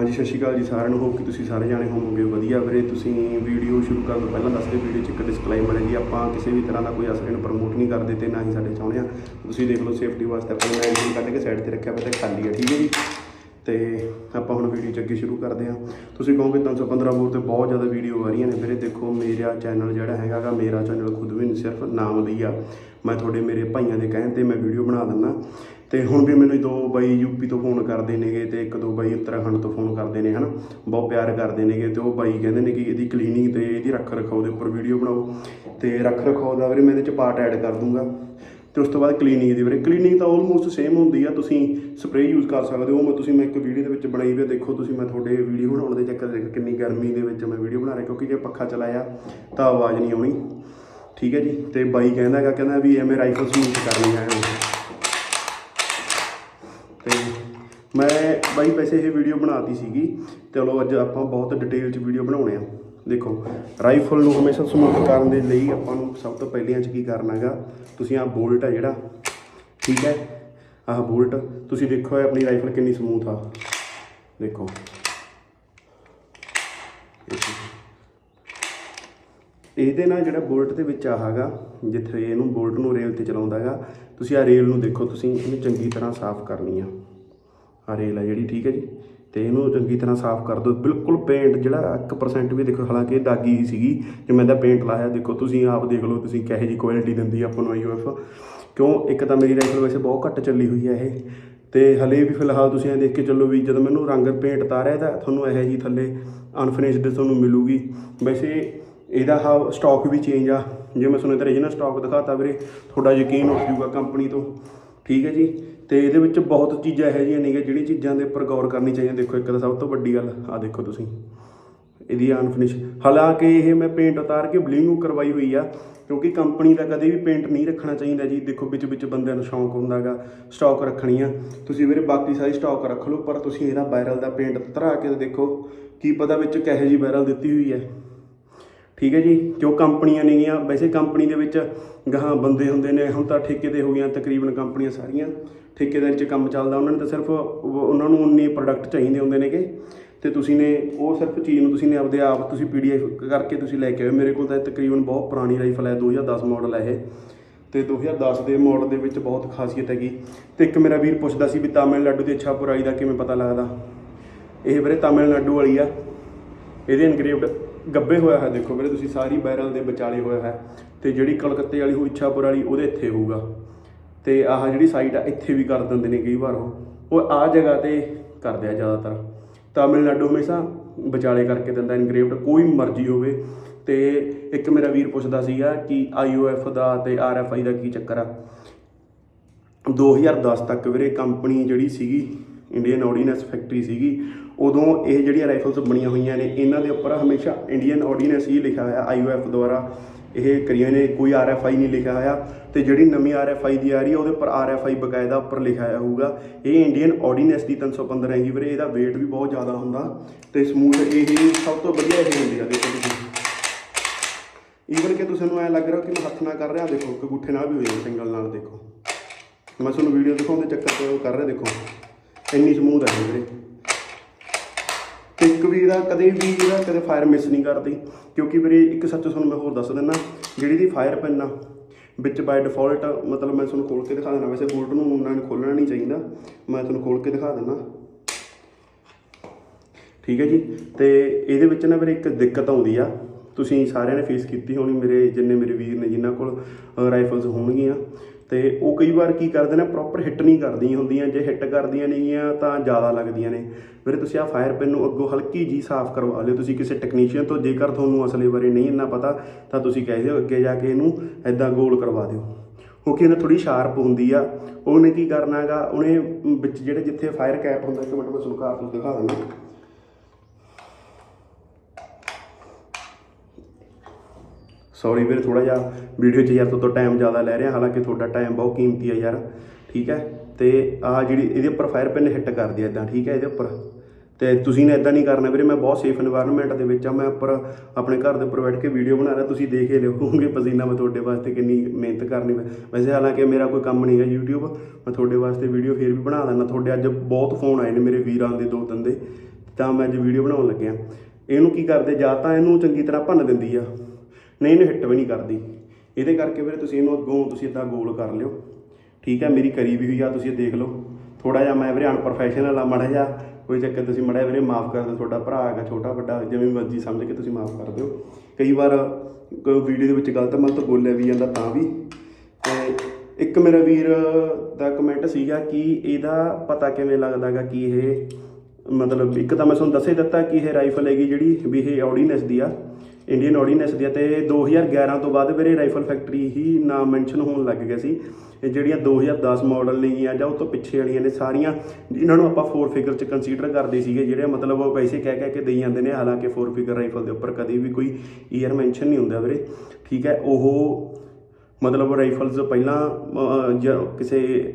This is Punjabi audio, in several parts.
ਹਾਂਜੀ, ਸਤਿ ਸ਼੍ਰੀ ਅਕਾਲ ਜੀ ਸਾਰਿਆਂ ਨੂੰ। ਹੋਪ ਕਿ ਤੁਸੀਂ ਸਾਰੇ ਜਾਣੇ ਹੋਵੋਗੇ। ਵਧੀਆ ਵੀਰੇ, ਤੁਸੀਂ ਵੀਡੀਓ ਸ਼ੁਰੂ ਕਰਨ ਤੋਂ ਪਹਿਲਾਂ ਦੱਸਦੇ ਵੀਡੀਓ 'ਚ ਇੱਕ ਡਿਸਕਲੇਮਰ ਹੈ ਜੀ, ਆਪਾਂ ਕਿਸੇ ਵੀ ਤਰ੍ਹਾਂ ਦਾ ਕੋਈ ਅਸਲੇ ਨੂੰ ਪ੍ਰਮੋਟ ਨਹੀਂ ਕਰਦੇ ਤੇ ਨਾ ਹੀ ਸਾਡੇ ਚਾਹੁੰਦੇ ਆ। ਤੁਸੀਂ ਦੇਖ ਲਓ ਸੇਫਟੀ ਵਾਸਤੇ ਆਪਾਂ ਨੇ ਮੈਗਜ਼ੀਨ ਕੱਢ ਕੇ ਸਾਈਡ ਤੇ ਰੱਖਿਆ ਹੋਇਆ ਖਾਲੀ ਹੈ ਠੀਕ ਹੈ ਜੀ? ਤੇ ਆਪਾਂ ਹੁਣ ਵੀਡੀਓ 'ਚ ਅੱਗੇ ਸ਼ੁਰੂ ਕਰਦੇ ਹਾਂ। ਤੁਸੀਂ ਕਹੋਗੇ 315 ਵੋਟ ਤੇ ਬਹੁਤ ਜ਼ਿਆਦਾ ਵੀਡੀਓ ਆ ਰਹੀਆਂ ਨੇ ਵੀਰੇ। ਦੇਖੋ, ਮੇਰਾ ਚੈਨਲ ਜਿਹੜਾ ਹੈਗਾਗਾ ਮੇਰਾ ਚੈਨਲ ਖੁਦ ਵੀ ਨਹੀਂ ਸਿਰਫ ਨਾਮ ਲਈ ਆ। ਮੈਂ ਤੁਹਾਡੇ ਮੇਰੇ ਭਾਈਆਂ ਦੇ ਕਹਿਣ ਤੇ ਮੈਂ ਵੀਡੀਓ ਬਣਾ ਦਿੰਦਾ। ਤੇ ਹੁਣ ਵੀ ਮੈਨੂੰ ਦੋ ਬਾਈ ਯੂਪੀ ਤੋਂ ਫੋਨ ਕਰਦੇ ਨੇਗੇ ਤੇ ਇੱਕ ਦੋ ਬਾਈ ਉੱਤਰਾਖੰਡ ਤੋਂ ਫੋਨ ਕਰਦੇ ਨੇ, ਹਨ? ਬਹੁਤ ਪਿਆਰ ਕਰਦੇ ਨੇਗੇ ਤੇ ਉਹ ਬਾਈ ਕਹਿੰਦੇ ਨੇ ਕਿ ਇਹਦੀ ਕਲੀਨਿੰਗ ਤੇ ਇਹਦੀ ਰੱਖ ਰਖਾਓ ਦੇ ਉੱਪਰ ਵੀਡੀਓ ਬਣਾਓ ਤੇ ਰੱਖ ਰਖਾਓ ਦਾ ਵੀਰੇ ਮੈਂ ਇਹਦੇ ਚ ਪਾਰਟ ਐਡ ਕਰ ਦੂੰਗਾ ਤੇ ਉਸ ਤੋਂ ਬਾਅਦ ਕਲੀਨਿੰਗ ਦੀ ਵੀਰੇ ਕਲੀਨਿੰਗ ਤਾਂ ਆਲਮੋਸਟ ਸੇਮ ਹੁੰਦੀ ਆ, ਤੁਸੀਂ ਸਪਰੇਅ ਯੂਜ਼ ਕਰ ਸਕਦੇ ਹੋ, ਮੈਂ ਤੁਸੀਂ ਮੈਂ ਇੱਕ ਵੀਡੀਓ ਦੇ ਵਿੱਚ ਬਣਾਈ ਵੀ ਦੇਖੋ ਤੁਸੀਂ ਮੈਂ ਤੁਹਾਡੇ ਵੀਡੀਓ ਬਣਾਉਣ ਦੇ ਚੱਕਰ ਦੇਖ ਕਿੰਨੀ ਗਰਮੀ ਦੇ ਵਿੱਚ ਮੈਂ ਵੀਡੀਓ ਬਣਾ ਰਿਹਾ ਕਿਉਂਕਿ ਜੇ ਪੱਖਾ ਚਲਾਇਆ ਤਾਂ ਆਵਾਜ਼ ਨਹੀਂ ਆਉਣੀ, ਠੀਕ ਹੈ ਜੀ? ਤੇ ਬਾਈ ਕਹਿੰਦਾ ਹੈਗਾ, ਕਹਿੰਦਾ ਵੀ ਐਵੇਂ ਰਾਈਫਲਸ ਯੂਜ ਕਰਨੀ ਹੈ ਤੇ ਮੈਂ ਬਾਈ ਵੈਸੇ ਇਹ ਵੀਡੀਓ ਬਣਾਤੀ ਸੀਗੀ, ਚਲੋ ਅੱਜ ਆਪਾਂ ਬਹੁਤ ਡਿਟੇਲ ਚ ਵੀਡੀਓ ਬਣਾਉਣੇ ਆ। ਦੇਖੋ ਰਾਈਫਲ ਨੂੰ ਹਮੇਸ਼ਾ ਸਮੂਥ ਕਰਨ ਦੇ ਲਈ ਆਪਾਂ ਨੂੰ ਸਭ ਤੋਂ ਪਹਿਲਾਂ ਚ ਕੀ ਕਰਨਾ ਹੈਗਾ ਤੁਸੀਂ ਆਹ ਬੋਲਟ ਆ ਜਿਹੜਾ, ਠੀਕ ਹੈ? ਆਹ ਬੋਲਟ ਤੁਸੀਂ ਦੇਖੋ ਇਹ ਆਪਣੀ ਰਾਈਫਲ ਕਿੰਨੀ ਸਮੂਥ ਆ। ਦੇਖੋ। ਇਹਦੇ ਨਾਲ ਜਿਹੜਾ ਬੋਲਟ ਦੇ ਵਿੱਚ ਆਹਾਗਾ ਜਿੱਥੇ ਇਹਨੂੰ ਬੋਲਟ ਨੂੰ ਰੇਲ ਤੇ ਚਲਾਉਂਦਾਗਾ ਤੁਸੀਂ ਆ ਰੇਲ ਨੂੰ ਦੇਖੋ, ਤੁਸੀਂ ਇਹਨੂੰ ਚੰਗੀ ਤਰ੍ਹਾਂ ਸਾਫ਼ ਕਰਨੀ ਆ। ਆ ਰੇਲ ਆ ਜਿਹੜੀ, ਠੀਕ ਹੈ ਜੀ? ਤੇ ਇਹਨੂੰ ਚੰਗੀ ਤਰ੍ਹਾਂ ਸਾਫ਼ ਕਰ ਦਿਓ। ਬਿਲਕੁਲ ਪੇਂਟ ਜਿਹੜਾ 1% ਵੀ ਦੇਖੋ, ਹਾਲਾਂਕਿ ਇਹ ਦਾਗੀ ਹੀ ਸੀਗੀ ਜੇ ਮੈਂ ਤਾਂ ਪੇਂਟ ਲਾਇਆ। ਦੇਖੋ, ਤੁਸੀਂ ਆਪ ਦੇਖ ਲਓ, ਤੁਸੀਂ ਕਿਹੋ ਜੀ ਕੁਆਲਿਟੀ ਦਿੰਦੀ ਆਪਾਂ ਨੂੰ ਆਈਓਐਫ ਕਿਉਂ? ਇੱਕ ਤਾਂ ਮੇਰੀ ਰਾਈਫਲ ਵੈਸੇ ਬਹੁਤ ਘੱਟ ਚੱਲੀ ਹੋਈ ਹੈ ਇਹ। ਤੇ ਹਲੇ ਵੀ ਫਿਲਹਾਲ ਤੁਸੀਂ ਇਹ ਦੇਖ ਕੇ ਚੱਲੋ ਵੀ ਜਦੋਂ ਮੈਨੂੰ ਰੰਗ ਪੇਂਟ ਤਾਰਿਆ ਤਾਂ ਤੁਹਾਨੂੰ ਇਹੋ ਜੀ ਥੱਲੇ ਅਨਫਿਨਿਸ਼ਡ ਤੁਹਾਨੂੰ ਮਿਲੂਗੀ। ਵੈਸੇ ਇਹਦਾ ਹਾ ਸਟਾਕ ਵੀ ਚੇਂਜ ਆ। ਜੇ ਮੈਂ ਤੁਹਾਨੂੰ ਇਹਦਾ ਰੀਜਨਲ ਸਟਾਕ ਦਿਖਾਤਾ ਵੀਰੇ, ਤੁਹਾਡਾ ਯਕੀਨ ਉੱਠ ਜੂਗਾ ਕੰਪਨੀ ਤੋਂ। ਠੀਕ ਹੈ ਜੀ? ਤੇ ਇਹਦੇ ਵਿੱਚ ਬਹੁਤ ਚੀਜ਼ਾਂ ਇਹੋ ਜਿਹੀਆਂ ਨੇਗੀਆਂ ਜਿਹੜੀਆਂ ਚੀਜ਼ਾਂ ਦੇ ਉੱਪਰ ਗੌਰ ਕਰਨੀ ਚਾਹੀਦੀ ਦੇਖੋ ਇੱਕ ਤਾਂ ਸਭ ਤੋਂ ਵੱਡੀ ਗੱਲ ਆ ਦੇਖੋ ਤੁਸੀਂ। ਇਹਦੀ ਅਨਫਿਨਿਸ਼ ਹਾਲਾਂਕਿ ਇਹ ਮੈਂ ਪੇਂਟ ਉਤਾਰ ਕੇ ਬਲਿੰਗ ਕਰਵਾਈ ਹੋਈ ਆ, ਕਿਉਂਕਿ ਕੰਪਨੀ ਦਾ ਕਦੇ ਵੀ ਪੇਂਟ ਨਹੀਂ ਰੱਖਣਾ ਚਾਹੀਦਾ ਜੀ। ਦੇਖੋ ਵਿੱਚ ਵਿੱਚ ਬੰਦਿਆਂ ਨੂੰ ਸ਼ੌਂਕ ਹੁੰਦਾਗਾ ਸਟਾਕ ਰੱਖਣੀ ਆ। ਤੁਸੀਂ ਵੀਰੇ ਬਾਕੀ ਸਾਰੀ ਸਟਾਕ ਰੱਖ ਲਓ, ਪਰ ਤੁਸੀਂ ਇਹਦਾ ਵਾਇਰਲ ਦਾ ਪੇਂਟ ਧਰਾ ਕੇ ਦੇਖੋ ਕੀ ਪਤਾ ਵਿੱਚ ਕਿਹੋ ਜੀ ਵਾਇਰਲ ਦਿੱਤੀ ਹੋਈ ਹੈ ਠੀਕ ਹੈ ਜੀ? ਜੋ ਕੰਪਨੀਆਂ ਨੇਗੀਆਂ, ਵੈਸੇ ਕੰਪਨੀ ਦੇ ਵਿੱਚ ਗਾਹਾਂ ਬੰਦੇ ਹੁੰਦੇ ਨੇ, ਹੁਣ ਤਾਂ ਠੇਕੇ ਤੇ ਹੋ ਗਈਆਂ ਤਕਰੀਬਨ ਕੰਪਨੀਆਂ ਸਾਰੀਆਂ। ਠੇਕੇਦਾਰੀ 'ਚ ਕੰਮ ਚੱਲਦਾ, ਉਹਨਾਂ ਨੇ ਤਾਂ ਸਿਰਫ ਉਹਨਾਂ ਨੂੰ ਉਨੇ ਪ੍ਰੋਡਕਟ ਚਾਹੀਦੇ ਹੁੰਦੇ ਨੇਗੇ। ਤੇ ਤੁਸੀਂ ਨੇ ਉਹ ਸਿਰਫ ਚੀਜ਼ ਨੂੰ ਤੁਸੀਂ ਨੇ ਆਪਦੇ ਆਪ, ਤੁਸੀਂ ਪੀਡੀਐਫ ਕਰਕੇ ਤੁਸੀਂ ਲੈ ਕੇ ਆਓ ਮੇਰੇ ਕੋਲ ਤਾਂ ਤਕਰੀਬਨ ਬਹੁਤ ਪੁਰਾਣੀ ਰਾਈਫਲ ਹੈ 2010 ਮਾਡਲ ਹੈ ਇਹ। ਤੇ 2010 ਦੇ ਮਾਡਲ ਦੇ ਵਿੱਚ ਬਹੁਤ ਖਾਸੀਅਤ ਹੈਗੀ। ਤੇ ਇੱਕ ਮੇਰਾ ਵੀਰ ਪੁੱਛਦਾ ਸੀ ਵੀ ਤਾਮਿਲਨਾਡੂ ਦੀ ਅੱਛਾ ਪੁਰਾਈ ਦਾ ਕਿਵੇਂ ਪਤਾ ਲੱਗਦਾ? ਇਹ ਵੀਰੇ ਤਾਮਿਲਨਾਡੂ ਵਾਲੀ ਆ। ਇਹਦੇ ਇਨਗ੍ਰੇਵਡ ਗੱਬੇ ਹੋਇਆ ਹੈ ਦੇਖੋ ਵੀਰੇ, ਤੁਸੀਂ ਸਾਰੀ ਬੈਰਲ ਦੇ ਵਿਚਾਲੇ ਹੋਇਆ ਹੈ ਤੇ ਜਿਹੜੀ ਕਲਕੱਤੇ ਵਾਲੀ ਹੋਈ ਇੱਛਾਪੁਰ ਵਾਲੀ ਉਹਦੇ ਇੱਥੇ ਹੋਊਗਾ। ਤੇ ਆਹ ਜਿਹੜੀ ਸਾਈਟ ਆ, ਇੱਥੇ ਵੀ ਕਰ ਦਿੰਦੇ ਨੇ ਕਈ ਵਾਰ ਉਹ। ਉਹ ਆ ਜਗ੍ਹਾ ਤੇ ਕਰਦੇ ਆ ਜ਼ਿਆਦਾਤਰ। ਤਾਮਿਲਨਾਡੂ ਹਮੇਸ਼ਾ ਵਿਚਾਲੇ ਕਰਕੇ ਦਿੰਦਾ ਇਨਗ੍ਰੇਵਡ ਕੋਈ ਮਰਜ਼ੀ ਹੋਵੇ। ਤੇ ਇੱਕ ਮੇਰਾ ਵੀਰ ਪੁੱਛਦਾ ਸੀਗਾ ਕਿ ਆਈਓਐਫ ਦਾ ਤੇ ਆਰਐਫਆਈ ਦਾ ਕੀ ਚੱਕਰ ਆ? 2010 ਤੱਕ ਵੀਰੇ ਕੰਪਨੀ ਜਿਹੜੀ ਸੀਗੀ ਇੰਡੀਅਨ ਆਰਡੀਨੈਂਸ ਫੈਕਟਰੀ ਸੀਗੀ, ਉਦੋਂ ਇਹ ਜਿਹੜੀਆਂ ਰਾਈਫਲਸ ਬਣੀਆਂ ਹੋਈਆਂ ਨੇ, ਇਹਨਾਂ ਦੇ ਉੱਪਰ ਹਮੇਸ਼ਾ ਇੰਡੀਅਨ ਆਰਡੀਨੈਂਸ ਹੀ ਲਿਖਿਆ ਹੋਇਆ ਆਈਓਐਫ ਦੁਆਰਾ। ਇਹ ਕਰੀਆਂ ਨੇ, ਕੋਈ ਆਰਐਫਆਈ ਨਹੀਂ ਲਿਖਿਆ ਹੋਇਆ ਤੇ ਜਿਹੜੀ ਨਵੀਂ ਆਰਐਫਆਈ ਦੀ ਆ ਰਹੀ ਹੈ ਉਹਦੇ ਉੱਪਰ ਆਰਐਫਆਈ ਬਕਾਇਦਾ ਉੱਪਰ ਲਿਖਿਆ ਹੋਇਆ ਹੋਊਗਾ। ਇਹ ਇੰਡੀਅਨ ਆਰਡੀਨੈਂਸ ਦੀ 315 ਹੈਗੀ ਵੀਰੇ, ਇਹਦਾ weight ਵੀ ਬਹੁਤ ਜ਼ਿਆਦਾ ਹੁੰਦਾ ਤੇ ਸਮੂਥ ਇਹ ਸਭ ਤੋਂ ਵਧੀਆ ਇਹ ਹੁੰਦੀ ਆ, ਦੇਖੋ ਤੁਸੀਂ। ਈਵਨ ਕਿ ਤੁਸੀਂ ਨੂੰ ਐ ਲੱਗ ਰਿਹਾ ਕਿ ਮੈਂ ਹੱਥ ਨਾਲ ਕਰ ਰਿਹਾ, ਦੇਖੋ ਕਿ ਗੁੱਠੇ ਨਾਲ ਵੀ ਹੋ ਜਾਂਦਾ ਸਿੰਗਲ ਨਾਲ, ਦੇਖੋ। ਮੈਂ ਤੁਹਾਨੂੰ ਵੀਡੀਓ ਦਿਖਾਉਣ ਦੇ ਚੱਕਰ ਤੇ ਉਹ ਕਰ ਰਿਹਾ, ਦੇਖੋ। ਇੰਨੀ ਸਮੂਥ ਹੈ ਵੀਰੇ। ਤੇ ਇੱਕ ਵੀ ਇਹਦਾ ਕਦੇ ਵੀ ਇਹਦਾ ਕਦੇ ਫਾਇਰ ਮਿਸ ਨਹੀਂ ਕਰਦੀ। ਕਿਉਂਕਿ ਵੀਰੇ, ਇੱਕ ਸੱਚ ਤੁਹਾਨੂੰ ਮੈਂ ਹੋਰ ਦੱਸ ਦਿੰਦਾ, ਜਿਹੜੀ ਦੀ ਫਾਇਰ ਪੈਨ ਆ, ਵਿੱਚ ਬਾਈ ਡਿਫਾਲਟ ਮਤਲਬ ਮੈਂ ਤੁਹਾਨੂੰ ਖੋਲ ਕੇ ਦਿਖਾ ਦਿੰਦਾ, ਵੈਸੇ ਬੋਲਟ ਨੂੰ ਉਹਨਾਂ ਨੇ ਖੋਲਣਾ ਨਹੀਂ ਚਾਹੀਦਾ, ਮੈਂ ਤੁਹਾਨੂੰ ਖੋਲ ਕੇ ਦਿਖਾ ਦਿੰਦਾ। ਠੀਕ ਹੈ ਜੀ? ਤੇ ਇਹਦੇ ਵਿੱਚ ਨਾ ਵੀਰੇ ਇੱਕ ਦਿੱਕਤ ਆਉਂਦੀ ਆ। ਤੁਸੀਂ ਸਾਰਿਆਂ ਨੇ ਫੇਸ ਕੀਤੀ ਹੋਣੀ ਮੇਰੇ, ਜਿੰਨੇ ਮੇਰੇ ਵੀਰ ਨੇ, ਜਿਨ੍ਹਾਂ ਕੋਲ ਰਾਈਫਲਸ ਹੋਣਗੀਆਂ। ਤੇ ਉਹ ਕਈ ਵਾਰ ਕੀ ਕਰਦੇ ਨੇ ਪ੍ਰੋਪਰ ਹਿੱਟ ਨਹੀਂ ਕਰਦੀਆਂ ਹੁੰਦੀਆਂ, ਜੇ ਹਿੱਟ ਕਰਦੀਆਂ ਨੇਗੀਆਂ ਤਾਂ ਜ਼ਿਆਦਾ ਲੱਗਦੀਆਂ ਨੇ। ਵੀਰੇ, ਤੁਸੀਂ ਆ ਫਾਇਰ ਪਿੰਨ ਨੂੰ ਅੱਗੋਂ ਹਲਕੀ ਜੀ ਸਾਫ਼ ਕਰਵਾ ਲਿਓ। ਤੁਸੀਂ ਕਿਸੇ ਟੈਕਨੀਸ਼ੀਅਨ ਤੋਂ, ਜੇਕਰ ਤੁਹਾਨੂੰ ਅਸਲੇ ਬਾਰੇ ਨਹੀਂ ਇੰਨਾ ਪਤਾ, ਤਾਂ ਤੁਸੀਂ ਕਹਿ ਦਿਓ, ਅੱਗੇ ਜਾ ਕੇ ਇਹਨੂੰ ਐਦਾਂ ਗੋਲ ਕਰਵਾ ਦਿਓ। ਕਿਉਂਕਿ ਇਹਨਾਂ ਥੋੜੀ ਸ਼ਾਰਪ ਹੁੰਦੀ ਆ। ਉਹਨੇ ਕੀ ਕਰਨਾ ਹੈਗਾ, ਉਹਨੇ ਵਿੱਚ ਜਿਹੜੇ ਜਿੱਥੇ ਫਾਇਰ ਕੈਪ ਹੁੰਦਾ, ਇੱਕ ਮਿੰਟ ਮੈਂ ਤੁਹਾਨੂੰ ਕਾਰਤੂਸ ਦਿਖਾ ਦਿੰਦਾ। ਸੌਰੀ ਵੀਰ ਥੋੜਾ ਜਿਹਾ ਵੀਡੀਓ 'ਚ ਯਾਰ ਤੋਂ ਤੋਂ ਟਾਈਮ ਜ਼ਿਆਦਾ ਲੈ ਰਿਹਾ, ਹਾਲਾਂਕਿ ਤੁਹਾਡਾ ਟਾਈਮ ਬਹੁਤ ਕੀਮਤੀ ਹੈ ਯਾਰ, ਠੀਕ ਹੈ? ਤੇ ਆ ਜਿਹੜੀ ਇਹਦੇ ਉੱਪਰ ਫਾਇਰ ਪਿੰਨ ਹਿੱਟ ਕਰਦੀ ਹੈ ਇਦਾਂ ਠੀਕ ਹੈ ਇਹਦੇ ਉੱਪਰ? ਤੇ ਤੁਸੀਂ ਨਾ ਇਦਾਂ ਨਹੀਂ ਕਰਨਾ ਵੀਰੇ, ਮੈਂ ਬਹੁਤ ਸੇਫ এনवायरमेंट ਦੇ ਵਿੱਚ ਆ, ਮੈਂ ਉੱਪਰ ਆਪਣੇ ਘਰ ਦੇ ਉੱਪਰ ਬੈਠ ਕੇ ਵੀਡੀਓ ਬਣਾ ਰਿਹਾ, ਤੁਸੀਂ ਦੇਖ ਹੀ ਲਿਓਗੇ ਪਸੀਨਾ ਮੈਂ ਤੁਹਾਡੇ ਵਾਸਤੇ ਕਿੰਨੀ ਮਿਹਨਤ ਕਰਨੀ ਮੈਂ ਵੈਸੇ ਹਾਲਾਂਕਿ ਮੇਰਾ ਕੋਈ ਕੰਮ ਨਹੀਂ ਹੈ YouTube, ਮੈਂ ਤੁਹਾਡੇ ਵਾਸਤੇ ਵੀਡੀਓ ਫੇਰ ਵੀ ਬਣਾ ਦਿੰਦਾ, ਤੁਹਾਡੇ ਅੱਜ ਬਹੁਤ ਫੋਨ ਆਏ ਨੇ ਮੇਰੇ ਵੀਰਾਂ ਦੇ, ਦੋ ਦਿਨ ਦੇ, ਤਾਂ ਮੈਂ ਅੱਜ ਵੀਡੀਓ ਬਣਾਉਣ ਲੱਗਿਆ। ਇਹਨੂੰ ਕੀ ਕਰਦੇ, ਜਾਂ ਤਾਂ ਇਹਨੂੰ ਚੰਗੀ ਤਰ੍ਹਾਂ ਭੰਨ ਦਿੰਦੀ ਆ। ਨਹੀਂ, ਇਹਨੂੰ ਹਿੱਟ ਵੀ ਨਹੀਂ ਕਰਦੀ। ਇਹਦੇ ਕਰਕੇ ਵੀਰੇ ਤੁਸੀਂ ਇਹਨੂੰ ਅੱਗੋਂ ਤੁਸੀਂ ਇਦਾਂ ਗੋਲ ਕਰ ਲਿਓ। ਠੀਕ ਹੈ ਮੇਰੀ ਕਰੀ ਵੀ ਹੋਈ ਆ, ਤੁਸੀਂ ਇਹ ਦੇਖ ਲਓ। ਥੋੜਾ ਜਿਹਾ ਮੈਂ ਵੀਰੇ ਅਨਪ੍ਰੋਫੈਸ਼ਨਲ ਆ, ਮੜਾ ਜਿਹਾ। ਕੋਈ ਚੱਕਰ ਤੁਸੀਂ ਮੜਾ ਵੀਰੇ ਮਾਫ ਕਰ ਦਿਓ, ਤੁਹਾਡਾ ਭਰਾ ਹੈਗਾ ਛੋਟਾ, ਵੱਡਾ, ਜਿਵੇਂ ਮਰਜ਼ੀ ਸਮਝ ਕੇ ਤੁਸੀਂ ਮਾਫ ਕਰ ਦਿਓ। ਕਈ ਵਾਰ ਵੀਡੀਓ ਦੇ ਵਿੱਚ ਗਲਤ ਮਲਤ ਬੋਲਿਆ ਵੀ ਜਾਂਦਾ ਤਾਂ ਵੀ। ਤੇ ਇੱਕ ਮੇਰਾ ਵੀਰ ਦਾ ਕਮੈਂਟ ਸੀਗਾ ਕਿ ਇਹਦਾ ਪਤਾ ਕਿਵੇਂ ਲੱਗਦਾਗਾ ਕਿ ਇਹ ਮਤਲਬ ਇੱਕ ਤਾਂ ਮੈਂ ਤੁਹਾਨੂੰ ਦੱਸੇ ਦਿੱਤਾ ਕਿ ਇਹ ਰਾਈਫਲ ਹੈਗੀ ਜਿਹੜੀ ਵੀ ਇਹ ਆਰਡੀਨੈਸ ਦੀ ਆ ਇੰਡੀਅਨ ਆਰਡੀਨੈਸ ਦੀ ਆ ਤੇ 2011 ਤੋਂ ਬਾਅਦ ਵੀਰੇ ਰਾਈਫਲ ਫੈਕਟਰੀ ਹੀ ਨਾਮ ਮੈਂਸ਼ਨ ਹੋਣ ਲੱਗ ਗਿਆ ਸੀ। ਇਹ ਜਿਹੜੀਆਂ 2010 ਮਾਡਲ ਨੇਗੀਆਂ ਜਾਂ ਉਹ ਤੋਂ ਪਿੱਛੇ ਵਾਲੀਆਂ ਨੇ ਸਾਰੀਆਂ, ਇਹਨਾਂ ਨੂੰ ਆਪਾਂ 4 ਫਿਗਰ ਚ ਕੰਸੀਡਰ ਕਰਦੇ ਸੀਗੇ ਜਿਹੜੇ ਮਤਲਬ ਉਹ ਪੈਸੇ ਕਹਿ ਕਹਿ ਕੇ ਦੇਈ ਜਾਂਦੇ ਨੇ, ਹਾਲਾਂਕਿ 4 ਫਿਗਰ ਰਾਈਫਲ ਦੇ ਉੱਪਰ ਕਦੇ ਵੀ ਕੋਈ ਈਅਰ ਮੈਂਸ਼ਨ ਨਹੀਂ ਹੁੰਦਾ ਵੀਰੇ। ਠੀਕ ਹੈ, ਉਹ ਮਤਲਬ ਰਾਈਫਲਸ ਪਹਿਲਾਂ ਜ- ਕਿਸੇ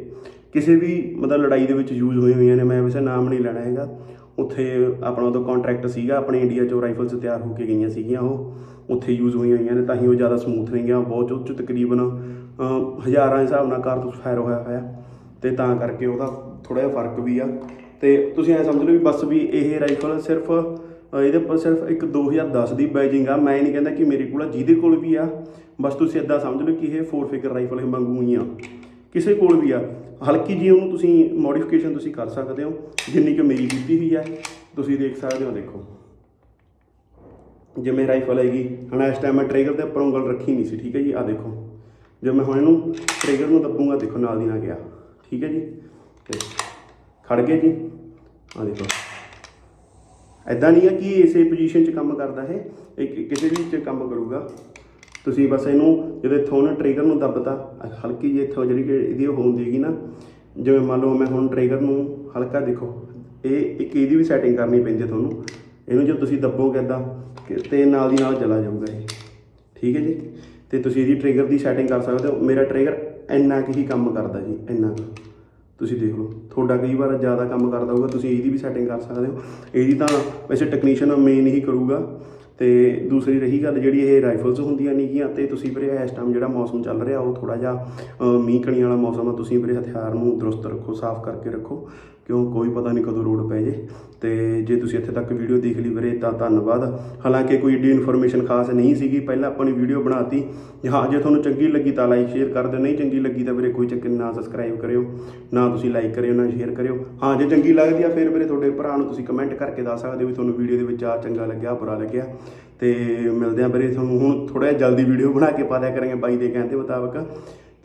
ਕਿਸੇ ਵੀ ਮਤਲਬ ਲੜਾਈ ਦੇ ਵਿੱਚ ਯੂਜ਼ ਹੋਈ ਹੋਈਆਂ ਨੇ, ਮੈਂ ਵੈਸੇ ਨਾਮ ਨਹੀਂ ਲੈਣਾ ਹੈਗਾ। ਉੱਥੇ ਆਪਣਾ ਉਦੋਂ ਕੰਟਰੈਕਟ ਸੀਗਾ, ਆਪਣੇ ਇੰਡੀਆ 'ਚੋਂ ਰਾਈਫਲਸ ਤਿਆਰ ਹੋ ਕੇ ਗਈਆਂ ਸੀਗੀਆਂ ਉਹ। ਉੱਥੇ ਯੂਜ਼ ਹੋਈਆਂ ਹੋਈਆਂ ਨੇ, ਤਾਂ ਹੀ ਉਹ ਜ਼ਿਆਦਾ ਸਮੂਥ ਨਹੀਂ ਗਿਆ। ਬਹੁਤ 'ਚ ਤਕਰੀਬਨ ਹਜ਼ਾਰਾਂ ਦੇ ਹਿਸਾਬ ਨਾਲ ਕਾਰਤੂਸ ਫਾਇਰ ਹੋਇਆ ਹੋਇਆ। ਤੇ ਤਾਂ ਕਰਕੇ ਉਹਦਾ ਥੋੜਾ ਜਿਹਾ ਫ਼ਰਕ ਵੀ ਆ। ਤੇ ਤੁਸੀਂ ਐ ਸਮਝ ਲਓ ਵੀ ਬਸ ਵੀ ਇਹ ਰਾਈਫਲ ਸਿਰਫ ਇਹਦੇ ਪਰ ਸਿਰਫ ਇੱਕ 2010 ਦੀ ਬੈਜਿੰਗ ਆ। ਮੈਂ ਨਹੀਂ ਕਹਿੰਦਾ ਕਿ ਮੇਰੇ ਕੋਲ ਆ, ਜਿਹਦੇ ਕੋਲ ਵੀ ਆ। ਬਸ ਤੁਸੀਂ ਇਦਾਂ ਸਮਝ ਲਓ ਕਿ ਇਹ 4 ਫਿਗਰ ਰਾਈਫਲ ਇਹ ਮੰਗੂ ਹੀ ਆ। ਕਿਸੇ ਕੋਲ ਵੀ ਆ। ਹਲਕੀ ਜੀ ਉਹਨੂੰ ਤੁਸੀਂ ਮੋਡੀਫਿਕੇਸ਼ਨ ਤੁਸੀਂ ਕਰ ਸਕਦੇ ਹੋ, ਜਿੰਨੀ ਕਿ ਮੇਰੀ ਕੀਤੀ ਹੋਈ ਹੈ, ਤੁਸੀਂ ਦੇਖ ਸਕਦੇ ਹੋ ਦੇਖੋ। ਜਿਵੇਂ ਰਾਈਫਲ ਹੈਗੀ ਹੁਣ ਇਸ ਟਾਈਮ ਮੈਂ ਟ੍ਰਿਗਰ 'ਤੇ ਉੱਪਰ ਉਂਗਲ ਰੱਖੀ ਨਹੀਂ ਸੀ, ਠੀਕ ਹੈ ਜੀ? ਆ ਦੇਖੋ। ਜੇ ਮੈਂ ਹੁਣ ਇਹਨੂੰ ਟ੍ਰਿਗਰ ਨੂੰ ਦੱਬੂਗਾ, ਦੇਖੋ, ਨਾਲ ਦੀ ਨਾਲ ਗਿਆ। ਠੀਕ ਹੈ ਜੀ? ਤੇ ਖੜ ਗਏ ਜੀ। ਆ ਦੇਖੋ। ਐਦਾਂ ਨਹੀਂ ਹੈ ਕਿ ਇਸੇ ਪੋਜੀਸ਼ਨ 'ਚ ਕੰਮ ਕਰਦਾ ਹੈ ਇਹ ਕਿਸੇ ਵੀ 'ਚ ਕੰਮ ਕਰੂਗਾ। ਤੁਸੀਂ ਬਸ ਇਹਨੂੰ ਜਦੋਂ ਇੱਥੋਂ ਨਾ ਟ੍ਰਿਗਰ ਨੂੰ ਦੱਬਤਾ ਹਲਕੀ ਜਿਹੀ ਇੱਥੋਂ ਜਿਹੜੀ ਕਿ ਇਹਦੀ ਉਹ ਹੁੰਦੀ ਨਾ, ਜਿਵੇਂ ਮੰਨ ਲਓ ਮੈਂ ਹੁਣ ਟ੍ਰਿਗਰ ਨੂੰ ਹਲਕਾ ਦੇਖੋ, ਇਹ ਇੱਕ ਇਹਦੀ ਵੀ ਸੈਟਿੰਗ ਕਰਨੀ ਪੈਂਦੀ ਹੈ ਤੁਹਾਨੂੰ, ਇਹਨੂੰ ਜੇ ਤੁਸੀਂ ਦੱਬੋਗੇ ਇਦਾਂ ਤੇ ਨਾਲ ਦੀ ਨਾਲ ਚਲਾ ਜਾਊਗਾ ਇਹ, ਠੀਕ ਹੈ ਜੀ? ਤੇ ਤੁਸੀਂ ਇਹਦੀ ਟ੍ਰਿਗਰ ਦੀ ਸੈਟਿੰਗ ਕਰ ਸਕਦੇ ਹੋ, ਮੇਰਾ ਟ੍ਰਿਗਰ ਇੰਨਾ ਕੁ ਹੀ ਕੰਮ ਕਰਦਾ ਜੀ, ਇੰਨਾ ਕੁ। ਤੁਸੀਂ ਦੇਖ ਲਓ, ਤੁਹਾਡਾ ਕਈ ਵਾਰ ਜ਼ਿਆਦਾ ਕੰਮ ਕਰਦਾ ਹੋਊਗਾ, ਤੁਸੀਂ ਇਹਦੀ ਵੀ ਸੈਟਿੰਗ ਕਰ ਸਕਦੇ ਹੋ। ਇਹਦੀ ਤਾਂ ਵੈਸੇ ਟੈਕਨੀਸ਼ੀਅਨ ਮੇਨ ਹੀ ਕਰੂਗਾ। ਤੇ ਦੂਸਰੀ ਰਹੀ ਗੱਲ ਜਿਹੜੀ ਇਹ ਰਾਈਫਲਸ ਹੁੰਦੀਆਂ ਨੇਗੀਆਂ ਤੇ ਤੁਸੀਂ ਵੀਰੇ ਇਸ ਟਾਈਮ ਜਿਹੜਾ ਮੌਸਮ ਚੱਲ ਰਿਹਾ ਉਹ ਥੋੜਾ ਜਿਹਾ ਮੀਂਹ ਕਣੀ ਵਾਲਾ ਮੌਸਮ ਆ, ਤੁਸੀਂ ਵੀਰੇ ਹਥਿਆਰ ਨੂੰ ਦਰੁਸਤ ਰੱਖੋ, ਸਾਫ਼ ਕਰਕੇ ਰੱਖੋ। ਕਿਉਂ ਕੋਈ ਪਤਾ ਨਹੀਂ ਕਦੋਂ ਲੋੜ ਪੈ ਜੇ। ਤੇ ਜੇ ਤੁਸੀਂ ਇੱਥੇ ਤੱਕ ਵੀਡੀਓ ਦੇਖ ਲਈ ਵੀਰੇ, ਤਾਂ ਧੰਨਵਾਦ। ਹਾਲਾਂਕਿ ਕੋਈ ਏਡੀ ਇਨਫੋਰਮੇਸ਼ਨ ਖਾਸ ਨਹੀਂ ਸੀਗੀ, ਪਹਿਲਾਂ ਆਪਾਂ ਨੇ ਵੀਡੀਓ ਬਣਾਤੀ। ਹਾਂ, ਜੇ ਤੁਹਾਨੂੰ ਚੰਗੀ ਲੱਗੀ ਤਾਂ ਲਾਈਕ ਸ਼ੇਅਰ ਕਰ ਦਿਓ। ਨਹੀਂ ਚੰਗੀ ਲੱਗੀ ਤਾਂ ਵੀਰੇ ਕੋਈ ਚੱਕਰ ਨਾ ਸਬਸਕ੍ਰਾਈਬ ਕਰਿਓ, ਨਾ ਤੁਸੀਂ ਲਾਈਕ ਕਰਿਓ, ਨਾ ਸ਼ੇਅਰ ਕਰਿਓ। ਹਾਂ, ਜੇ ਚੰਗੀ ਲੱਗਦੀ ਆ, ਫਿਰ ਵੀਰੇ ਤੁਹਾਡੇ ਭਰਾ ਨੂੰ ਤੁਸੀਂ ਕਮੈਂਟ ਕਰਕੇ ਦੱਸ ਸਕਦੇ ਹੋ ਵੀ ਤੁਹਾਨੂੰ ਵੀਡੀਓ ਦੇ ਵਿੱਚ ਆ ਚੰਗਾ ਲੱਗਿਆ, ਬੁਰਾ ਲੱਗਿਆ। ਤੇ ਮਿਲਦੇ ਆ ਵੀਰੇ ਤੁਹਾਨੂੰ, ਹੁਣ ਥੋੜਾ ਜਿਹਾ ਜਲਦੀ ਵੀਡੀਓ ਬਣਾ ਕੇ ਪਾ ਦਿਆ ਕਰਾਂਗੇ ਬਾਈ ਦੇ ਕਹਿਣ ਦੇ ਮੁਤਾਬਕ।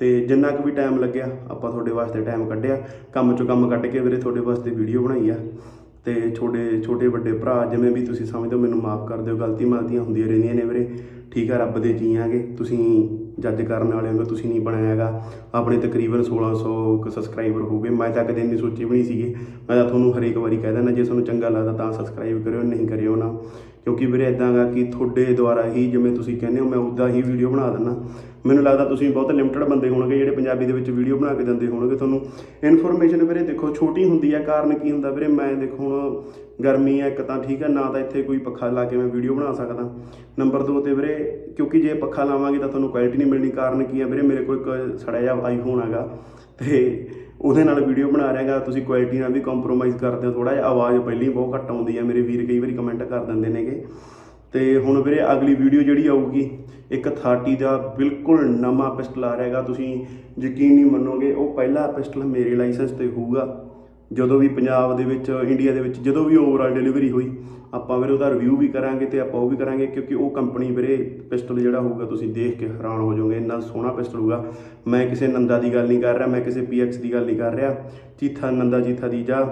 ਤੇ ਜਿੰਨਾ ਕੁ ਵੀ ਟਾਈਮ ਲੱਗਿਆ, ਆਪਾਂ ਤੁਹਾਡੇ ਵਾਸਤੇ ਟਾਈਮ ਕੱਢਿਆ। ਕੰਮ ਚੋਂ ਕੰਮ ਕੱਢ ਕੇ ਵੀਰੇ ਤੁਹਾਡੇ ਵਾਸਤੇ ਵੀਡੀਓ ਬਣਾਈ ਆ। ਤੇ ਛੋਟੇ ਛੋਟੇ ਵੱਡੇ ਭਰਾ, ਜਿਵੇਂ ਵੀ ਤੁਸੀਂ ਸਮਝਦੇ ਹੋ, ਮੈਨੂੰ ਮਾਫ ਕਰ ਦਿਓ, ਗਲਤੀ ਮਲਤੀਆਂ ਹੁੰਦੀਆਂ ਰਹਿੰਦੀਆਂ ਨੇ ਵੀਰੇ। ਠੀਕ ਆ, ਰੱਬ ਦੇ ਜੀ ਆਂਗੇ। ਤੁਸੀਂ ਜੱਜ ਕਰਨ ਵਾਲੇ ਹੋ ਤੁਸੀਂ ਨਹੀਂ ਬਣਾਇਆ ਹੈਗਾ। ਆਪਣੇ ਤਕਰੀਬਨ 1600 ਕੁ ਸਬਸਕ੍ਰਾਈਬਰ ਹੋ ਗਏ। ਮੈਂ ਤਾਂ ਕਦੇ ਨਹੀਂ ਸੋਚੀ ਵੀ ਨਹੀਂ ਸੀਗੇ। ਮੈਂ ਤਾਂ ਤੁਹਾਨੂੰ ਹਰੇਕ ਵਾਰੀ ਕਹਿ ਦਿੰਦਾ, ਜੇ ਤੁਹਾਨੂੰ ਚੰਗਾ ਲੱਗਦਾ ਤਾਂ ਸਬਸਕ੍ਰਾਈਬ ਕਰਿਓ, ਨਹੀਂ ਕਰਿਓ ਨਾ। ਕਿਉਂਕਿ ਵੀਰੇ ਇਦਾਂ ਗਾ ਕਿ ਤੁਹਾਡੇ ਦੁਆਰਾ ਹੀ ਜਿਵੇਂ ਤੁਸੀਂ ਕਹਿੰਦੇ ਹੋ, ਮੈਂ ਉਦਾਂ ਹੀ ਵੀਡੀਓ ਬਣਾ ਦਿੰਦਾ। ਮੈਨੂੰ ਲੱਗਦਾ ਤੁਸੀਂ ਬਹੁਤ ਲਿਮਟਿਡ ਬੰਦੇ ਹੋਣਗੇ ਜਿਹੜੇ ਪੰਜਾਬੀ ਦੇ ਵਿੱਚ ਵੀਡੀਓ ਬਣਾ ਕੇ ਦਿੰਦੇ ਹੋਣਗੇ ਤੁਹਾਨੂੰ। ਇਨਫੋਰਮੇਸ਼ਨ ਵੀਰੇ ਦੇਖੋ, ਛੋਟੀ ਹੁੰਦੀ ਹੈ ਕਾਰਨ ਕੀ ਹੁੰਦਾ ਵੀਰੇ? ਮੈਂ ਦੇਖੋ ਹੁਣ ਗਰਮੀ ਹੈ ਇੱਕ ਤਾਂ ਠੀਕ ਹੈ ਨਾ ਤਾਂ ਇੱਥੇ ਕੋਈ ਪੱਖਾ ਲਾ ਕੇ ਮੈਂ ਵੀਡੀਓ ਬਣਾ ਸਕਦਾ। ਨੰਬਰ 2 ਤੇ ਵੀਰੇ, ਕਿਉਂਕਿ ਜੇ ਪੱਖਾ ਲਾਵਾਂਗੇ ਤਾਂ ਤੁਹਾਨੂੰ ਕੁਆਲਿਟੀ ਨਹੀਂ ਮਿਲਣੀ। ਕਾਰਨ ਕੀ ਹੈ ਵੀਰੇ? ਮੇਰੇ ਕੋਲ ਇੱਕ ਸੜਿਆ ਜਿਹਾ ਆਈਫੋਨ ਹੈਗਾ ਤੇ ਉਹਦੇ ਨਾਲ ਵੀਡੀਓ ਬਣਾ ਰਿਹਾਗਾ ਤੁਸੀਂ ਕੁਆਲਿਟੀ ਨਾਲ ਵੀ ਕੰਪਰੋਮਾਈਜ਼ ਕਰਦੇ ਹੋ ਥੋੜਾ ਜਿਹਾ ਆਵਾਜ਼ ਪਹਿਲੀ ਬਹੁਤ ਘੱਟ ਆਉਂਦੀ ਹੈ, ਮੇਰੇ ਵੀਰ ਕਈ ਵਾਰੀ ਕਮੈਂਟ ਕਰ ਦਿੰਦੇ ਨੇਗੇ। ਤੇ ਹੁਣ ਵੀਰੇ ਅਗਲੀ ਵੀਡੀਓ ਜਿਹੜੀ ਆਊਗੀ, ਇੱਕ 30 ਦਾ ਬਿਲਕੁਲ ਨਵਾਂ ਪਿਸਟਲ ਆ ਰਿਹਾਗਾ ਤੁਸੀਂ ਯਕੀਨ ਨਹੀਂ ਮੰਨੋਗੇ, ਉਹ ਪਹਿਲਾ ਪਿਸਟਲ ਮੇਰੇ ਲਾਇਸੈਂਸ ਤੇ ਹੋਊਗਾ। ਜਦੋਂ ਵੀ ਪੰਜਾਬ ਦੇ ਵਿੱਚ ਇੰਡੀਆ ਦੇ ਵਿੱਚ ਜਦੋਂ ਵੀ ਓਵਰਆਲ ਡਿਲੀਵਰੀ ਹੋਈ, ਆਪਾਂ ਵੀਰੇ ਉਹਦਾ ਰਿਵਿਊ ਵੀ ਕਰਾਂਗੇ ਤੇ ਆਪਾਂ ਉਹ ਵੀ ਕਰਾਂਗੇ ਕਿਉਂਕਿ ਉਹ ਕੰਪਨੀ ਵੀਰੇ ਪਿਸਟਲ ਜਿਹੜਾ ਹੋਊਗਾ ਤੁਸੀਂ ਦੇਖ ਕੇ ਹੈਰਾਨ ਹੋ ਜਾਓਗੇ, ਇੰਨਾ ਸੋਹਣਾ ਪਿਸਟਲ ਹੋਊਗਾ। ਮੈਂ ਕਿਸੇ ਨੰਦਾ ਦੀ ਗੱਲ ਨਹੀਂ ਕਰ ਰਿਹਾ, ਮੈਂ ਕਿਸੇ ਪੀਐਕਸ ਦੀ ਗੱਲ ਨਹੀਂ ਕਰ ਰਿਹਾ। ਚੀਥਾ, ਨੰਦਾ ਚੀਥਾ ਦੀ ਜਾਂ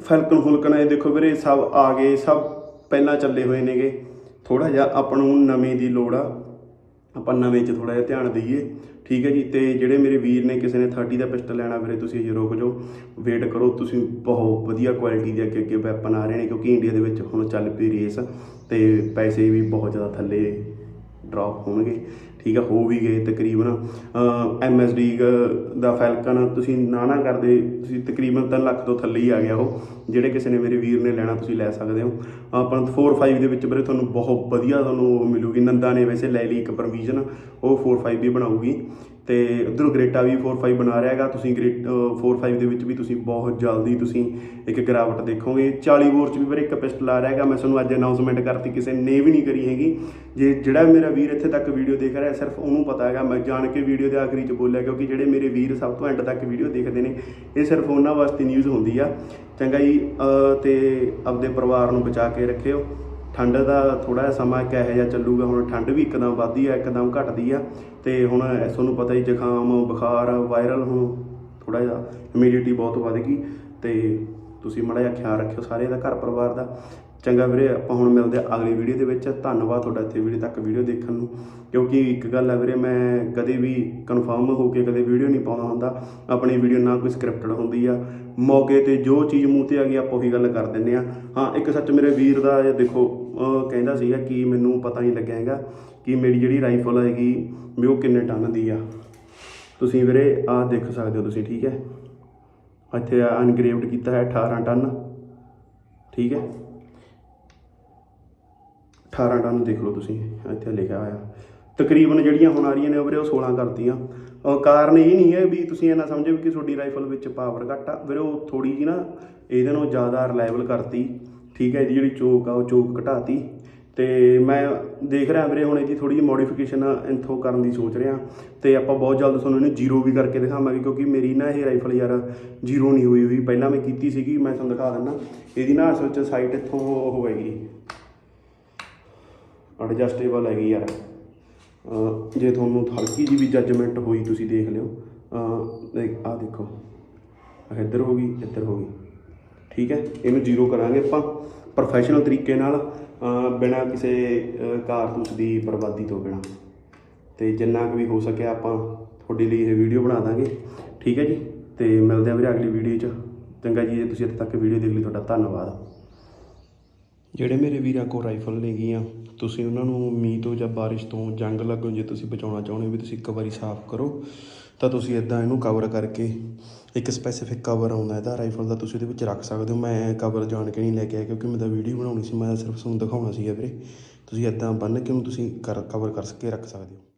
ਫੈਲਕਨ ਫੁਲਕਨ ਇਹ ਦੇਖੋ ਵੀਰੇ ਸਭ ਆ ਗਏ, ਸਭ ਪਹਿਲਾਂ ਚੱਲੇ ਹੋਏ ਨੇਗੇ। ਥੋੜਾ ਜਿਹਾ ਆਪਾਂ ਨੂੰ ਨਵੇਂ ਦੀ ਲੋੜ ਆ। ਆਪਾਂ ਨਵੇਂ 'ਚ ਥੋੜਾ ਜਿਹਾ ਧਿਆਨ ਦਈਏ। ਠੀਕ ਹੈ ਜੀ, ਤੇ ਜਿਹੜੇ ਮੇਰੇ ਵੀਰ ਨੇ ਕਿਸੇ ਨੇ 30 ਦਾ ਪਿਸਟਲ ਲੈਣਾ, ਵੀਰੇ ਤੁਸੀਂ ਅਜੇ ਰੁਕ ਜਾਓ। ਵੇਟ ਕਰੋ, ਤੁਸੀਂ ਬਹੁਤ ਵਧੀਆ ਕੁਆਲਿਟੀ ਦੇ ਅੱਗੇ ਅੱਗੇ ਵੈਪਨ ਆ ਰਹੇ ਨੇ, ਕਿਉਂਕਿ ਇੰਡੀਆ ਦੇ ਵਿੱਚ ਹੁਣ ਚੱਲ ਪਈ ਰੇਸ ਤੇ ਪੈਸੇ ਵੀ ਬਹੁਤ ਜ਼ਿਆਦਾ ਥੱਲੇ ਡ੍ਰੌਪ ਹੋਣਗੇ। ਠੀਕ ਆ, ਹੋ ਵੀ ਗਏ ਤਕਰੀਬਨ ਐਮਐਸਡੀ ਦਾ ਫੈਲਕਨ ਤੁਸੀਂ ਨਾ ਨਾ ਕਰਦੇ, ਤੁਸੀਂ ਤਕਰੀਬਨ 3 ਲੱਖ ਤੋਂ ਥੱਲੇ ਹੀ ਆ ਗਿਆ ਉਹ, ਜਿਹੜੇ ਕਿਸੇ ਨੇ ਮੇਰੇ ਵੀਰ ਨੇ ਲੈਣਾ ਤੁਸੀਂ ਲੈ ਸਕਦੇ ਹੋ। ਪਰ 4-5 ਦੇ ਵਿੱਚ ਵੀਰੇ ਤੁਹਾਨੂੰ ਬਹੁਤ ਵਧੀਆ ਤੁਹਾਨੂੰ ਉਹ ਮਿਲੂਗੀ, ਨੰਦਾ ਨੇ ਵੈਸੇ ਲੈ ਲਈ ਇੱਕ ਪ੍ਰੋਵੀਜ਼ਨ ਉਹ 4-5 ਵੀ ਬਣਾਊਗੀ। ਤੇ ਉਧਰੋਂ ਗ੍ਰੇਟਾ ਵੀ 45 ਬਣਾ ਰਿਹਾ ਹੈਗਾ। ਤੁਸੀਂ ਗ੍ਰੇਟ 45 ਦੇ ਵਿੱਚ ਵੀ ਤੁਸੀਂ ਬਹੁਤ ਜਲਦੀ ਤੁਸੀਂ ਇੱਕ ਗਿਰਾਵਟ ਦੇਖੋਗੇ। 40 ਬੋਰ ਚ ਵੀ ਪਰ ਇੱਕ ਪਿਸਟਲ ਆ ਰਿਹਾ ਹੈਗਾ। ਮੈਂ ਤੁਹਾਨੂੰ ਅੱਜ ਅਨਾਉਂਸਮੈਂਟ ਕਰਤੀ, ਕਿਸੇ ਨੇ ਵੀ ਨਹੀਂ ਕਰੀ ਹੈਗੀ। ਜੇ ਜਿਹੜਾ ਮੇਰਾ ਵੀਰ ਇੱਥੇ ਤੱਕ ਵੀਡੀਓ ਦੇਖ ਰਿਹਾ ਸਿਰਫ ਉਹਨੂੰ ਪਤਾ ਹੈਗਾ। ਮੈਂ ਜਾਣ ਕੇ ਵੀਡੀਓ ਦੇ ਆਖਰੀ ਚ ਬੋਲਿਆ, ਕਿਉਂਕਿ ਜਿਹੜੇ ਮੇਰੇ ਵੀਰ ਸਭ ਤੋਂ ਐਂਡ ਤੱਕ ਵੀਡੀਓ ਦੇਖਦੇ ਨੇ, ਇਹ ਸਿਰਫ ਉਹਨਾਂ ਵਾਸਤੇ ਨਿਊਜ਼ ਹੁੰਦੀ ਆ। ਚੰਗਾ ਜੀ, ਅਹ, ਤੇ ਆਪਦੇ ਪਰਿਵਾਰ ਨੂੰ ਬਚਾ ਕੇ ਰੱਖਿਓ। ਠੰਡ ਦਾ ਥੋੜਾ ਜਿਹਾ ਸਮਾਂ ਇਹੋ ਜਿਹਾ ਚੱਲੂਗਾ, ਹੁਣ ਠੰਡ ਵੀ ਇੱਕਦਮ ਵੱਧਦੀ ਆ, ਇੱਕਦਮ ਘਟਦੀ ਆ, ਤੇ ਹੁਣ ਤੁਹਾਨੂੰ ਪਤਾ ਹੀ ਜ਼ੁਕਾਮ, ਬੁਖਾਰ, ਵਾਇਰਲ ਹੁਣ ਥੋੜਾ ਜਿਹਾ ਇਮਿਊਨਿਟੀ ਬਹੁਤ ਵੱਧ ਗਈ, ਤੇ ਤੁਸੀਂ ਮਾੜਾ ਜਿਹਾ ਖਿਆਲ ਰੱਖਿਓ ਸਾਰੇ ਦਾ, ਘਰ ਪਰਿਵਾਰ ਦਾ। ਚੰਗਾ ਵੀਰੇ, ਆਪਾਂ ਹੁਣ ਮਿਲਦੇ ਆ ਅਗਲੀ ਵੀਡੀਓ ਦੇ ਵਿੱਚ। ਧੰਨਵਾਦ ਤੁਹਾਡਾ ਇੱਥੇ ਵੀਡੀਓ ਤੱਕ ਵੀਡੀਓ ਦੇਖਣ ਨੂੰ। ਕਿਉਂਕਿ ਇੱਕ ਗੱਲ ਹੈ ਵੀਰੇ, ਮੈਂ ਕਦੇ ਵੀ ਕਨਫਰਮ ਹੋ ਕੇ ਕਦੇ ਵੀਡੀਓ ਨਹੀਂ ਪਾਉਂਦਾ ਹੁੰਦਾ। ਆਪਣੀ ਵੀਡੀਓ ਨਾ ਕੋਈ ਸਕ੍ਰਿਪਟਡ ਹੁੰਦੀ ਆ। ਮੌਕੇ ਤੇ ਜੋ ਚੀਜ਼ ਮੂੰਹ ਤੇ ਆ ਗਈ, ਆਪਾਂ ਉਹੀ ਗੱਲ ਕਰ ਦਿੰਦੇ ਆ ਹਾਂ, ਇੱਕ ਸੱਚ ਮੇਰੇ ਵੀਰ ਦਾ, ਇਹ ਦੇਖੋ ਕਹਿੰਦਾ ਸੀਗਾ ਕਿ ਮੈਨੂੰ ਪਤਾ ਨਹੀਂ ਲੱਗਿਆ ਹੈਗਾ ਕਿ ਮੇਰੀ ਜਿਹੜੀ ਰਾਈਫਲ ਹੈਗੀ, ਵੀ ਉਹ ਕਿੰਨੇ ਟਨ ਦੀ ਆ। ਤੁਸੀਂ ਵੀਰੇ ਆਹ ਦੇਖ ਸਕਦੇ ਹੋ ਤੁਸੀਂ, ਠੀਕ ਹੈ? ਇੱਥੇ ਅਨਗ੍ਰੇਵਡ ਕੀਤਾ ਹੈ 18 ਟਨ, ਠੀਕ ਹੈ? 18 ਟਨ ਦੇਖ ਲਓ ਤੁਸੀਂ, ਇੱਥੇ ਲਿਖਿਆ ਹੋਇਆ। ਤਕਰੀਬਨ ਜਿਹੜੀਆਂ ਹੁਣ ਆ ਰਹੀਆਂ ਨੇ ਵੀਰੇ, ਉਹ 16 ਕਰਤੀਆਂ। ਉਹ ਕਾਰਨ ਇਹ ਨਹੀਂ ਹੈ ਵੀ ਤੁਸੀਂ ਇਹ ਨਾ ਸਮਝੋ ਵੀ ਕਿ ਤੁਹਾਡੀ ਰਾਈਫਲ ਵਿੱਚ ਪਾਵਰ ਘੱਟ ਆ। ਵੀਰੇ ਉਹ ਥੋੜੀ ਜੀ ਨਾ, ਇਹਦੇ ਨਾਲੋਂ ਜ਼ਿਆਦਾ ਰਿਲਾਇਬਲ ਕਰਤੀ। ਠੀਕ ਹੈ ਇਹਦੀ ਜਿਹੜੀ ਚੋਕ ਆ, ਉਹ ਚੋਕ ਘਟਾਤੀ। ਤੇ ਮੈਂ ਦੇਖ ਰਿਹਾ ਵੀਰੇ, ਹੁਣ ਇਹਦੀ ਥੋੜੀ ਜਿਹੀ ਮੋਡੀਫਿਕੇਸ਼ਨ ਇੰਥੋਂ ਕਰਨ ਦੀ ਸੋਚ ਰਿਹਾ। ਤੇ ਆਪਾਂ ਬਹੁਤ ਜਲਦ ਤੁਹਾਨੂੰ ਇਹਨੂੰ ਜ਼ੀਰੋ ਵੀ ਕਰਕੇ ਦਿਖਾਵਾਂਗੇ, ਕਿਉਂਕਿ ਮੇਰੀ ਨਾ ਇਹ ਰਾਈਫਲ ਯਾਰ ਜ਼ੀਰੋ ਨਹੀਂ ਹੋਈ ਹੋਈ। ਪਹਿਲਾਂ ਮੈਂ ਕੀਤੀ ਸੀਗੀ, ਮੈਂ ਤੁਹਾਨੂੰ ਦਿਖਾ ਦਿੰਦਾ। ਇਹਦੀ ਨਾ ਅਸਲ 'ਚ ਸਾਈਟ ਇੱਥੋਂ ਹੋਵੇਗੀ ਐਡਜਸਟੇਬਲ ਹੈਗੀ ਯਾਰ। ਜੇ ਤੁਹਾਨੂੰ ਹਲਕੀ ਜੀ ਵੀ ਜੱਜਮੈਂਟ ਹੋਈ, ਤੁਸੀਂ ਦੇਖ ਲਿਓ। ਅਹ ਆਹ ਦੇਖੋ। ਇੱਧਰ ਹੋ ਗਈ, ਇੱਧਰ ਹੋ ਗਈ। ਠੀਕ ਹੈ, ਇਹਨੂੰ ਜ਼ੀਰੋ ਕਰਾਂਗੇ ਆਪਾਂ ਪ੍ਰੋਫੈਸ਼ਨਲ ਤਰੀਕੇ ਨਾਲ, ਅਹ, ਬਿਨਾਂ ਕਿਸੇ ਕਾਰਤੂਸ ਦੀ ਬਰਬਾਦੀ ਤੋਂ ਬਿਨਾਂ। ਤੇ ਜਿੰਨਾ ਕੁ ਵੀ ਹੋ ਸਕਿਆ ਆਪਾਂ ਤੁਹਾਡੇ ਲਈ ਇਹ ਵੀਡੀਓ ਬਣਾ ਦਾਂਗੇ। ਠੀਕ ਹੈ ਜੀ, ਤੇ ਮਿਲਦੇ ਹਾਂ ਵੀਰੇ ਅਗਲੀ ਵੀਡੀਓ 'ਚ। ਚੰਗਾ ਜੀ, ਜੇ ਤੁਸੀਂ ਇੱਥੇ ਤੱਕ ਵੀਡੀਓ ਦੇਖ ਲਈ, ਤੁਹਾਡਾ ਧੰਨਵਾਦ। ਜਿਹੜੇ ਮੇਰੇ ਵੀਰਾਂ ਕੋਲ ਰਾਈਫਲ ਨੇਗੀਆਂ ਤੁਸੀਂ ਉਹਨਾਂ ਨੂੰ ਮੀਂਹ ਤੋਂ ਜਾਂ ਬਾਰਿਸ਼ ਤੋਂ ਜੰਗ ਲੱਗੋਂ, ਜੇ ਤੁਸੀਂ ਬਚਾਉਣਾ ਚਾਹੁੰਦੇ ਹੋ ਵੀ ਤੁਸੀਂ ਇੱਕ ਵਾਰੀ ਸਾਫ਼ ਕਰੋ, ਤਾਂ ਤੁਸੀਂ ਇਦਾਂ ਇਹਨੂੰ ਕਵਰ ਕਰਕੇ ਇੱਕ ਸਪੈਸੀਫਿਕ ਕਵਰ ਆਉਂਦਾ ਇਹਦਾ ਰਾਈਫਲ ਦਾ ਤੁਸੀਂ ਉਹਦੇ ਵਿੱਚ ਰੱਖ ਸਕਦੇ ਹੋ। ਮੈਂ ਕਵਰ ਜਾਣ ਕੇ ਨਹੀਂ ਲੈ ਕੇ ਆਇਆ ਕਿਉਂਕਿ ਮੈਂ ਤਾਂ ਵੀਡੀਓ ਬਣਾਉਣੀ ਸੀ, ਮੈਂ ਸਿਰਫ ਤੁਹਾਨੂੰ ਦਿਖਾਉਣਾ ਸੀਗਾ ਵੀਰੇ। ਤੁਸੀਂ ਇਦਾਂ ਬੰਨ ਕੇ ਉਹਨੂੰ ਤੁਸੀਂ ਕਰ ਕਵਰ ਕਰ ਸਕੇ ਰੱਖ ਸਕਦੇ ਹੋ।